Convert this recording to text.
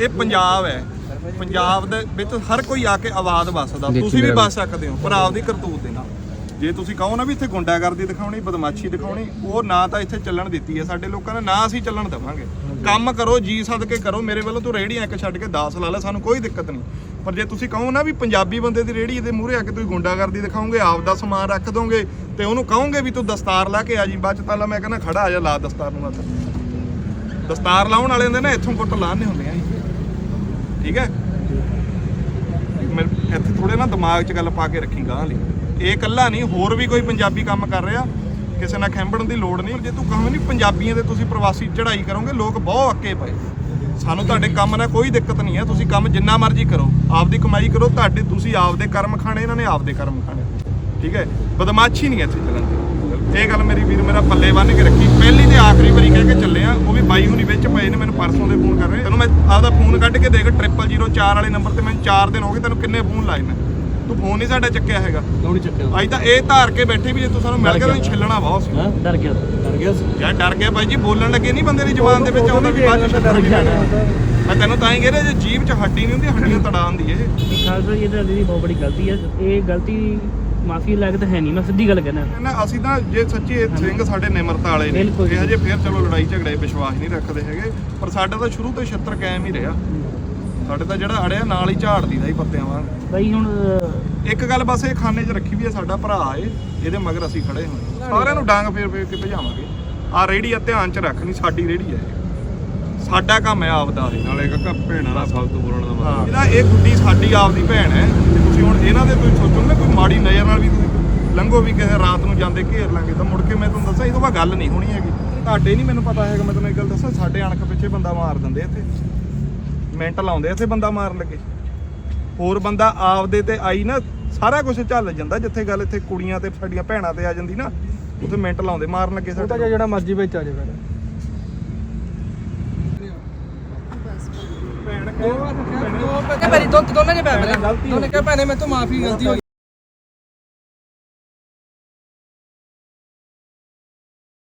ਇਹ ਪੰਜਾਬ ਹੈ। ਪੰਜਾਬ ਦੇ ਵਿੱਚ ਹਰ ਕੋਈ ਆ ਕੇ ਆਵਾਜ਼ ਵੱਸਦਾ। ਤੁਸੀਂ ਵੀ ਵੱਸ ਸਕਦੇ ਹੋ ਪਰ ਆਪਦੀ ਕਰਤੂਤ ਦੇ ਨਾਲ। ਜੇ ਤੁਸੀਂ ਕਹੋ ਨਾ ਵੀ ਇੱਥੇ ਗੁੰਡਾਗਰਦੀ ਦਿਖਾਉਣੀ ਬਦਮਾਸ਼ੀ ਦਿਖਾਉਣੀ ਉਹ ਨਾ ਤਾਂ ਇੱਥੇ ਚੱਲਣ ਦਿੱਤੀ ਹੈ ਸਾਡੇ ਲੋਕਾਂ ਨੇ ਨਾ ਅਸੀਂ ਚੱਲਣ ਦੇਵਾਂਗੇ। ਕੰਮ ਕਰੋ ਜੀ ਸਦਕੇ ਕਰੋ ਮੇਰੇ ਵੱਲੋਂ ਤੂੰ ਰੇਹੜੀਆਂ ਇੱਕ ਛੱਡ ਕੇ 10 ਲਾ ਲੈ ਸਾਨੂੰ ਕੋਈ ਦਿੱਕਤ ਨਹੀਂ। ਪਰ ਜੇ ਤੁਸੀਂ ਕਹੋ ਨਾ ਵੀ ਪੰਜਾਬੀ ਬੰਦੇ ਦੀ ਰੇਹੜੀ ਦੇ ਮੂਹਰੇ ਆ ਕੇ ਤੁਸੀਂ ਗੁੰਡਾਗਰਦੀ ਦਿਖਾਓਗੇ ਆਪ ਦਾ ਸਮਾਨ ਰੱਖ ਦੋਗੇ ਤੇ ਉਹਨੂੰ ਕਹੋਗੇ ਵੀ ਤੂੰ ਦਸਤਾਰ ਲਾ ਕੇ ਆ ਜੀ ਬਾਅਦ ਚ ਤਾਂ ਲਾ ਮੈਂ ਕਹਿੰਦਾ ਖੜਾ ਆ ਜਾ ਲਾ ਦਸਤਾਰ ਨੂੰ ਹੱਥ। ਦਸਤਾਰ ਲਾਉਣ ਵਾਲੇ ਹੁੰਦੇ ਨੇ ਇੱਥੋਂ ਗੁੱਟ ਲਾਣੇ ਹੁੰਦੇ ਆ ਜੀ। ਠੀਕ ਹੈ? ਮੈਂ ਇੱਥੇ ਥੋੜੇ ਨਾ ਦਿਮਾਗ 'ਚ ਗੱਲ ਪਾ ਕੇ ਰੱਖੀ ਗਾਂ ਲਈ ਇਹ ਇਕੱਲਾ ਨਹੀਂ, ਹੋਰ ਵੀ ਕੋਈ ਪੰਜਾਬੀ ਕੰਮ ਕਰ ਰਿਹਾ। ਕਿਸੇ ਨਾਲ ਖੈਂਬੜਨ ਦੀ ਲੋੜ ਨਹੀਂ। ਜੇ ਤੂੰ ਕਹਵੇਂ ਨਹੀਂ ਪੰਜਾਬੀਆਂ ਦੇ ਤੁਸੀਂ ਪ੍ਰਵਾਸੀ ਚੜ੍ਹਾਈ ਕਰੋਗੇ, ਲੋਕ ਬਹੁਤ ਅੱਕੇ ਪਏ। ਸਾਨੂੰ ਤੁਹਾਡੇ ਕੰਮ ਨਾਲ ਕੋਈ ਦਿੱਕਤ ਨਹੀਂ ਹੈ। ਤੁਸੀਂ ਕੰਮ ਜਿੰਨਾ ਮਰਜ਼ੀ ਕਰੋ। ਆਪਦੀ ਕਮਾਈ ਕਰੋ, ਤੁਹਾਡੇ ਤੁਸੀਂ ਆਪਦੇ ਕਰਮ ਖਾਣੇ, ਇਹਨਾਂ ਨੇ ਆਪਦੇ ਕਰਮ ਖਾਣੇ। ਠੀਕ ਹੈ? ਬਦਮਾਸ਼ੀ ਨਹੀਂ ਇੱਥੇ ਚੱਲਣ ਦੀ। ਇਹ ਗੱਲ ਮੇਰੀ ਵੀਰ ਮੇਰਾ ਪੱਲੇ ਬੰਨ ਕੇ ਰੱਖੀ। ਪਹਿਲੀ ਤੇ ਆਖਰੀ ਵਾਰੀ ਕਹਿ ਕੇ ਚੱਲੇ ਆ, ਉਹ ਵੀ ਬਾਈ ਹੁਣੀ ਵਿੱਚ ਪਏ ਨੇ, ਮੈਨੂੰ ਪਰਸੋਂ ਦੇ ਤੈਨੂੰ ਮੈਂ ਆਪਦਾ ਫੋਨ ਕੱਢ ਕੇ ਦੇਖ 0004 ਵਾਲੇ ਨੰਬਰ ਤੇ ਮੈਨੂੰ 4 ਦਿਨ ਹੋ ਗਏ ਤੈਨੂੰ ਕਿੰਨੇ ਫੋਨ ਲਾਏ ਨੇ ਤੂੰ ਫੋਨ ਨਹੀਂ ਸਾਡਾ ਚੱਕਿਆ ਹੈਗਾ। ਕੌਣੀ ਚੱਕਿਆ? ਅੱਜ ਤਾਂ ਇਹ ਧਾਰ ਕੇ ਬੈਠੇ ਵੀ ਜੇ ਤੂੰ ਸਾਨੂੰ ਮਿਲ ਗਿਆ ਤੈਨੂੰ ਛਿੱਲਣਾ ਬਹੁਤ ਸੀ। ਹਾਂ? ਡਰ ਗਿਆ। ਡਰ ਗਿਆ ਸੀ। ਯਾਰ ਡਰ ਗਿਆ ਬਾਈ ਜੀ ਬੋਲਣ ਲੱਗੇ ਨਹੀਂ ਬੰਦੇ ਦੀ ਜ਼ੁਬਾਨ ਦੇ ਵਿੱਚ ਆਉਂਦਾ ਵੀ ਬਾਅਦ ਚ ਨਹੀਂ ਪੈਣਾ ਮੈਂ ਤੈਨੂੰ ਤਾਂ ਹੀ ਕਹਿ ਰਿਹਾ ਜੇ ਜੀਭ 'ਚ ਹੱਡੀ ਨਹੀਂ ਹੁੰਦੀ ਹੱਡੀਆਂ ਤੜਾਉਣ ਦੀ ਇਹ ਇਹ ਖਾਲਸਾ ਜੀ ਇਹਦਾ ਦੀ ਬਹੁਤ ਬੜੀ ਗਲਤੀ ਹੈ। ਇਹ ਗਲਤੀ ਮਾਫੀ ਲੱਗਦਾ ਹੈ ਨਹੀਂ ਮੈਂ ਸਿੱਧੀ ਗੱਲ ਕਹਿਣਾ। ਨਾ ਅਸੀਂ ਤਾਂ ਜੇ ਸੱਚੀ ਇਹ ਸਿੰਘ ਸਾਡੇ ਨਿਮਰਤਾ ਵਾਲੇ ਨੇ ਬਿਲਕੁਲ। ਇਹ ਹਜੇ ਫੇਰ ਚਲੋ ਲੜਾਈ ਝਗੜੇ ਵਿਸ਼ਵਾਸ ਨਹੀਂ ਰੱਖਦੇ ਹੈਗੇ ਪਰ ਸਾਡਾ ਤਾਂ ਸ਼ੁਰੂ ਤੋਂ 76 ਕਾਇਮ ਹੀ ਰਿਹਾ। ਸਾਡੇ ਤਾਂ ਜਿਹੜਾ ਅੜਿਆ ਨਾਲ ਹੀ ਝਾੜਦੀ ਦਾ ਹੀ ਪੱਤਿਆਂ ਵਾਂਗ। ਬਈ ਹੁਣ ਅਹ, ਇੱਕ ਗੱਲ ਬਸ ਇਹ ਖਾਨੇ 'ਚ ਰੱਖੀ ਵੀ ਹੈ ਸਾਡਾ ਭਰਾ ਏ ਇਹਦੇ ਮਗਰ ਅਸੀਂ ਖੜੇ ਹੋਏ ਸਾਰਿਆਂ ਨੂੰ ਡਾਂਗ ਫੇਰ ਫੇਰ ਕੇ ਭਜਾਵਾਂਗੇ। ਆ ਰੇੜੀ ਆ ਧਿਆਨ 'ਚ ਰੱਖ ਨਹੀਂ ਸਾਡੀ ਰੇੜੀ ਹੈ। ਸਾਡਾ ਕੰਮ ਹੈ ਆਪਦਾ। ਇਹ ਨਾਲੇ ਕਾਕਾ ਭੈਣਾਂ ਦਾ ਫਾਲਤੂ ਬੋਲਣ ਦਾ ਹਾਂ। ਇਹਦਾ ਇਹ ਗੁੱਡੀ ਸਾਡੀ ਆਪਦੀ ਭੈਣ ਹੈ ਤੇ ਤੁਸੀਂ ਇਹਨਾਂ ਦੇ ਤੁਸੀਂ ਸੋਚੋ ਨਾ ਕੋਈ ਮਾੜੀ ਨਜ਼ਰ ਨਾਲ ਵੀ ਤੁਸੀਂ ਲੰਘੋ ਵੀ ਕਿਸੇ ਰਾਤ ਨੂੰ ਜਾਂਦੇ ਘੇਰ ਲਾਂਗੇ ਤਾਂ ਮੁੜ ਕੇ ਮੈਂ ਤੁਹਾਨੂੰ ਦੱਸਾਂ ਇਹ ਤੋਂ ਬਾਅਦ ਗੱਲ ਨਹੀਂ ਹੋਣੀ ਹੈਗੀ। ਤੁਹਾਡੇ ਨਹੀਂ ਮੈਨੂੰ ਪਤਾ ਹੈਗਾ ਮੈਂ ਤੁਹਾਨੂੰ ਇੱਕ ਗੱਲ ਦੱਸਾਂ ਸਾਡੇ ਅਣਖ ਪਿੱਛੇ ਬੰਦਾ ਮਾਰ ਦਿੰਦੇ ਇੱਥੇ। ਮਿੰਟ ਲਾਉਂਦੇ ਇੱਥੇ ਬੰਦਾ ਮਾਰਨ ਲੱਗੇ। ਹੋਰ ਬੰਦਾ ਆਪਦੇ ਤੇ ਆਈ ਨਾ ਸਾਰਾ ਕੁਝ ਝੱਲ ਜਾਂਦਾ ਜਿੱਥੇ ਗੱਲ ਇੱਥੇ ਕੁੜੀਆਂ ਤੇ ਸਾਡੀਆਂ ਭੈਣਾਂ ਤੇ ਆ ਜਾਂਦੀ ਨਾ ਉੱਥੇ ਮਿੰਟ ਲਾਉਂਦੇ ਮਾਰਨ ਲੱਗੇ ਉਹ ਤਾਂ ਸਾਡੇ ਜਿਹੜਾ ਮਰਜ਼ੀ ਵਿੱਚ ਆ ਜਾਵੇ ਭੈਣ ਦੋ ਵਾਰ ਕਿਹਾ ਦੋ ਪਹਿਲੇ ਦੋਨੇ ਨੇ ਪੈ ਪਹਿਲੇ ਦੋਨੇ ਕਿਹਾ ਭੈਣੇ ਮੇਰੇ ਤੋਂ ਮਾਫੀ ਗਲਤੀ ਹੋ ਗਈ